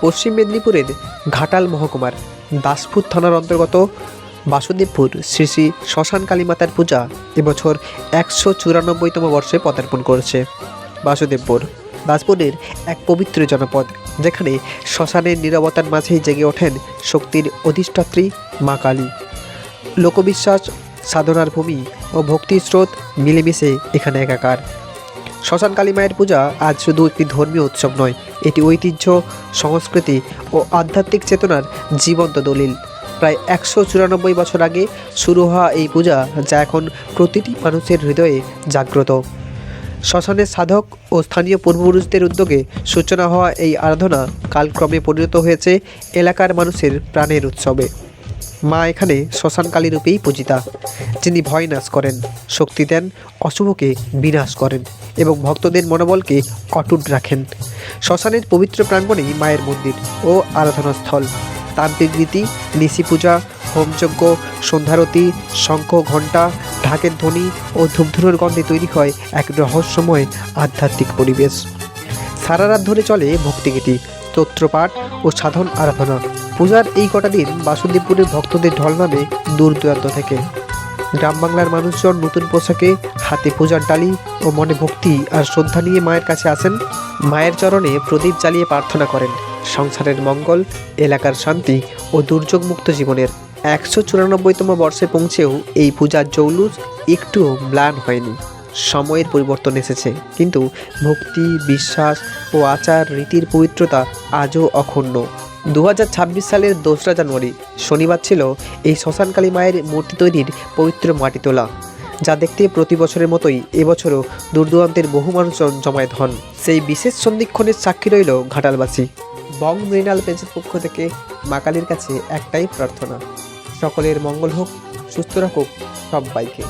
পশ্চিম মেদিনীপুরের ঘাটাল মহকুমার দাসপুর থানার অন্তর্গত বাসুদেবপুর শ্রী শ্রী শ্মশান কালী মাতার পূজা এবছর একশো চুরানব্বইতম বর্ষে পদার্পণ করেছে বাসুদেবপুর। দাসপুরের এক পবিত্র জনপদ, যেখানে শ্মশানের নিরবতার মাঝেই জেগে ওঠেন শক্তির অধিষ্ঠাত্রী মা কালী। লোকবিশ্বাস, সাধনার ভূমি ও ভক্তির স্রোত মিলেমিশে এখানে একাকার। শ্মশান কালী মায়ের পূজা আজ শুধু একটি ধর্মীয় উৎসব নয়, এটি ঐতিহ্য, সংস্কৃতি ও আধ্যাত্মিক চেতনার জীবন্ত দলিল। প্রায় একশো চুরানব্বই বছর আগে শুরু হওয়া এই পূজা যা এখন প্রতিটি মানুষের হৃদয়ে জাগ্রত। শ্মশানের সাধক ও স্থানীয় পূর্বপুরুষদের উদ্যোগে সূচনা হওয়া এই আরাধনা কালক্রমে পরিণত হয়েছে এলাকার মানুষের প্রাণের উৎসবে। মা এখানে শ্মশানকালী রূপেই পূজিতা। যিনি ভয় নাশ করেন, শক্তি দেন, অশুভকে বিনাশ করেন এবং ভক্তদের মনোবলকে অটুট রাখেন। শ্মশানের পবিত্র প্রাঙ্গণেই মায়ের মন্দির ও আরাধনাস্থল। তান্ত্রিক রীতি, নিশি পূজা, হোমযজ্ঞ, সন্ধ্যারতি, শঙ্খ, ঘণ্টা, ঢাকের ধ্বনি ও ধূপধুনোর গন্ধে তৈরি হয় এক রহস্যময় আধ্যাত্মিক পরিবেশ। সারা রাত ধরে চলে ভক্তিগীতি, স্তোত্রপাঠ ও সাধন আরাধনা। পূজার এই কটা দিন বাসুদেবপুরের ভক্তদের ঢল নামে দূর দূরান্ত থেকে। গ্রাম বাংলার মানুষজন নতুন পোশাকে হাতে পূজার ডালি ও মনে ভক্তি আর শ্রদ্ধা নিয়ে মায়ের কাছে আসেন। মায়ের চরণে প্রদীপ জ্বালিয়ে প্রার্থনা করেন। সংসারের মঙ্গল, এলাকার শান্তি ও দুর্যোগমুক্ত জীবনের একশো চুরানব্বইতম বর্ষে পৌঁছেও এই পূজার জৌলুস একটুও ম্লান হয়নি। সময়ের পরিবর্তন এসেছে, কিন্তু ভক্তি, বিশ্বাস ও আচার রীতির পবিত্রতা আজও অক্ষুণ্ণ। দু হাজার ছাব্বিশ সালের দোসরা জানুয়ারি, শনিবার ছিল এই শ্মশানকালী মায়ের মূর্তি তৈরির পবিত্র মাটি তোলা, যা দেখতে প্রতি বছরের মতোই এবছরও দূরদূরান্তের বহু মানুষজন জমায়েত হন। সেই বিশেষ সন্ধিক্ষণের সাক্ষী রইল ঘাটালবাসী। বং মৃণাল পেজের পক্ষ থেকে মা কালীর কাছে একটাই প্রার্থনা, সকলের মঙ্গল হোক, সুস্থ রাখুক সবাইকে